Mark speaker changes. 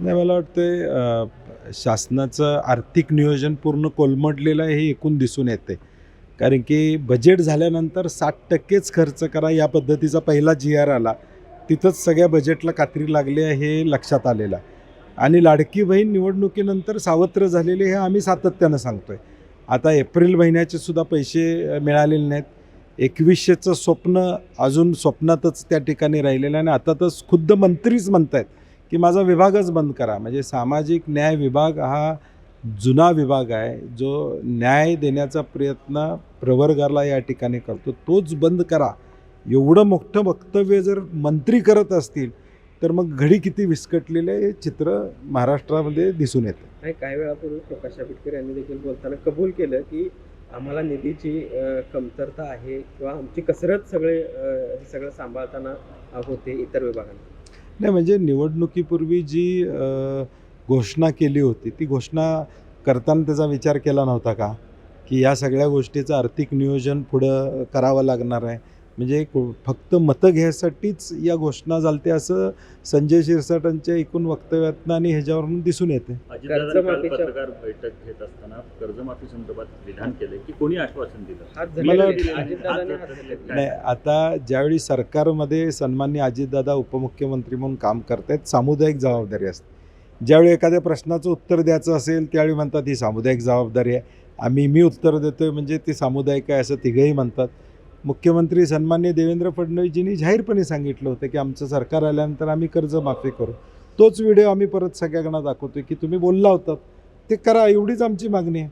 Speaker 1: नाही मला वाटतं शासनाचं आर्थिक नियोजन पूर्ण कोलमडलेलं आहे हे एकूण दिसून येते कारण की बजेट झाल्यानंतर साठ टक्केच खर्च करा या पद्धतीचा पहिला जी आर आला. तिथंच सगळ्या बजेटला कात्री लागली आहे हे लक्षात आलेलं. आहे आणि लाडकी बहीण निवडणुकीनंतर सावत्र झालेले हे आम्ही सातत्यानं सांगतो आहे आता एप्रिल महिन्याचे सुद्धा पैसे मिळालेले नाहीत. एकवीसशेचं स्वप्न अजून स्वप्नातच त्या ठिकाणी राहिलेलं आहे आणि आता तर खुद्द मंत्रीच म्हणत आहेत की माझा विभागच बंद करा. म्हणजे सामाजिक न्याय विभाग हा जुना विभाग आहे जो न्याय देण्याचा प्रयत्न प्रवर्गाला या ठिकाणी करतो. तोच बंद करा. एवढं मोठं वक्तव्य जर मंत्री करत असतील तर मग घडी किती विस्कटलेले हे चित्र महाराष्ट्रामध्ये दिसून येतं.
Speaker 2: नाही काही वेळापूर्वी प्रकाश आंबेडकर यांनी देखील बोलताना कबूल केलं की आम्हाला निधीची कमतरता आहे किंवा आमची कसरत सगळे सगळं सांभाळताना होते इतर विभागांना
Speaker 1: नाही म्हणजे निवडणुकीपूर्वी जी घोषणा केली होती ती घोषणा करताना त्याचा विचार केला नव्हता का? की या सगळ्या गोष्टीचं आर्थिक नियोजन पुढं करावं लागणार आहे. म्हणजे फक्त मतं घ्यायसाठीच या घोषणा झालते असं संजय शिरसाटांच्या एकूण वक्तव्यातनं आणि ह्याच्यावरून दिसून येते.
Speaker 3: पत्रकार बैठक घेत असताना कर्जमाफी संदर्भात विधान की कोणी आश्वासन दिलं?
Speaker 1: मला. नाही आता ज्यावेळी सरकारमध्ये सन्मान्य अजितदादा उपमुख्यमंत्री म्हणून काम करतायत सामुदायिक जबाबदारी असते. ज्यावेळी एखाद्या प्रश्नाचं उत्तर द्यायचं असेल त्यावेळी म्हणतात ही सामुदायिक जबाबदारी आहे. आम्ही मी उत्तर देतोय म्हणजे ती सामुदायिक आहे असं तिघंही म्हणतात. मुख्यमंत्री सन्मान्य देवेंद्र फडणवीसजींनी जाहीरपणे सांगितलं होतं की आमचं सरकार आल्यानंतर आम्ही कर्जमाफी करू. तोच व्हिडिओ आम्ही परत सगळ्यांना दाखवतोय की तुम्ही बोलला होतात. ते करा एवढीच आमची मागणी आहे.